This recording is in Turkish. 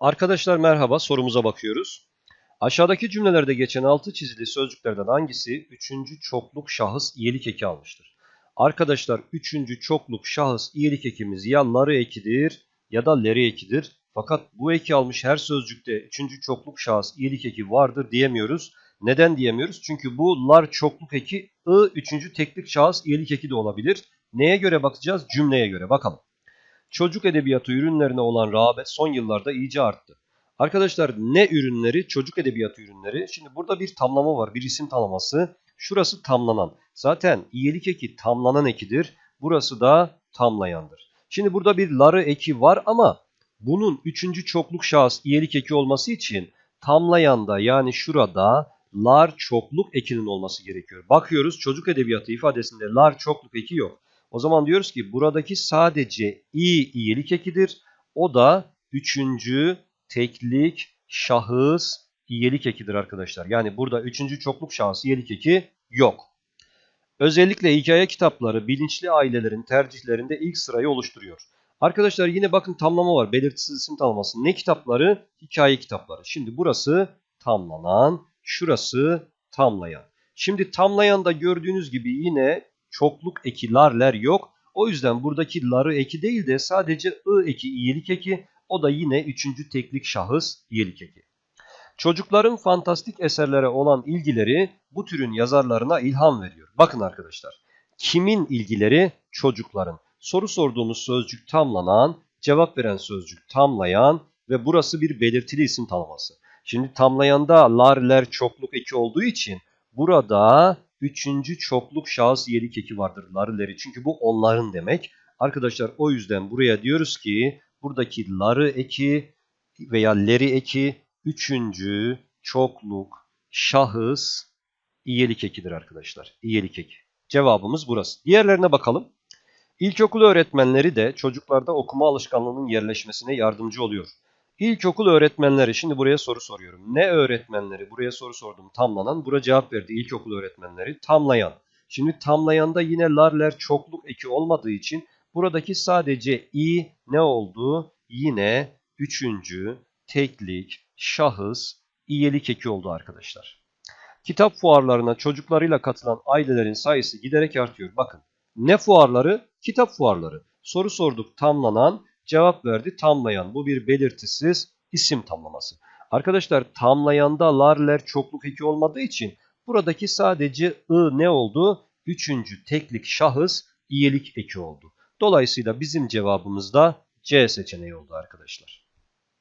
Arkadaşlar merhaba sorumuza bakıyoruz. Aşağıdaki cümlelerde geçen altı çizili sözcüklerden hangisi üçüncü çokluk şahıs iyilik eki almıştır? Arkadaşlar üçüncü çokluk şahıs iyilik ekimiz ya ları ekidir ya da leri ekidir. Fakat bu eki almış her sözcükte üçüncü çokluk şahıs iyilik eki vardır diyemiyoruz. Neden diyemiyoruz? Çünkü bu lar çokluk eki ı üçüncü teklik şahıs iyilik eki de olabilir. Neye göre bakacağız? Cümleye göre bakalım. Çocuk edebiyatı ürünlerine olan rağbet son yıllarda iyice arttı. Arkadaşlar ne ürünleri? Çocuk edebiyatı ürünleri. Şimdi burada bir tamlama var. Bir isim tamlaması. Şurası tamlanan. Zaten iyilik eki tamlanan ekidir. Burası da tamlayandır. Şimdi burada bir ları eki var ama bunun üçüncü çokluk şahıs iyilik eki olması için tamlayanda yani şurada lar çokluk ekinin olması gerekiyor. Bakıyoruz çocuk edebiyatı ifadesinde lar çokluk eki yok. O zaman diyoruz ki buradaki sadece i iyilik ekidir. O da üçüncü teklik şahıs iyilik ekidir arkadaşlar. Yani burada üçüncü çokluk şahıs iyilik eki yok. Özellikle hikaye kitapları bilinçli ailelerin tercihlerinde ilk sırayı oluşturuyor. Arkadaşlar yine bakın tamlama var. Belirtisiz isim tamlaması. Ne kitapları? Hikaye kitapları. Şimdi burası tamlanan, şurası tamlayan. Şimdi tamlayanda gördüğünüz gibi yine çokluk eki larler yok. O yüzden buradaki ları eki değil de sadece ı eki iyilik eki. O da yine üçüncü teklik şahıs iyilik eki. Çocukların fantastik eserlere olan ilgileri bu türün yazarlarına ilham veriyor. Bakın arkadaşlar. Kimin ilgileri? Çocukların. Soru sorduğumuz sözcük tamlanan, cevap veren sözcük tamlayan ve burası bir belirtili isim tanıması. Şimdi tamlayanda larler çokluk eki olduğu için burada üçüncü çokluk şahıs iyilik eki vardır larıleri. Çünkü bu onların demek. Arkadaşlar o yüzden buraya diyoruz ki buradaki ları eki veya leri eki üçüncü çokluk şahıs iyilik ekidir arkadaşlar. İyilik eki. Cevabımız burası. Diğerlerine bakalım. İlkokul öğretmenleri de çocuklarda okuma alışkanlığının yerleşmesine yardımcı oluyor. İlkokul öğretmenleri, şimdi buraya soru soruyorum. Ne öğretmenleri? Buraya soru sordum. Tamlanan, bura cevap verdi. İlkokul öğretmenleri. Tamlayan. Şimdi tamlayanda yine larler çokluk eki olmadığı için buradaki sadece i ne oldu? Yine üçüncü teklik şahıs iyilik eki oldu arkadaşlar. Kitap fuarlarına çocuklarıyla katılan ailelerin sayısı giderek artıyor. Bakın ne fuarları? Kitap fuarları. Soru sorduk tamlanan, cevap verdi tamlayan. Bu bir belirtisiz isim tamlaması. Arkadaşlar tamlayanda larler çokluk eki olmadığı için buradaki sadece ı ne oldu? Üçüncü teklik şahıs iyilik eki oldu. Dolayısıyla bizim cevabımız da C seçeneği oldu arkadaşlar.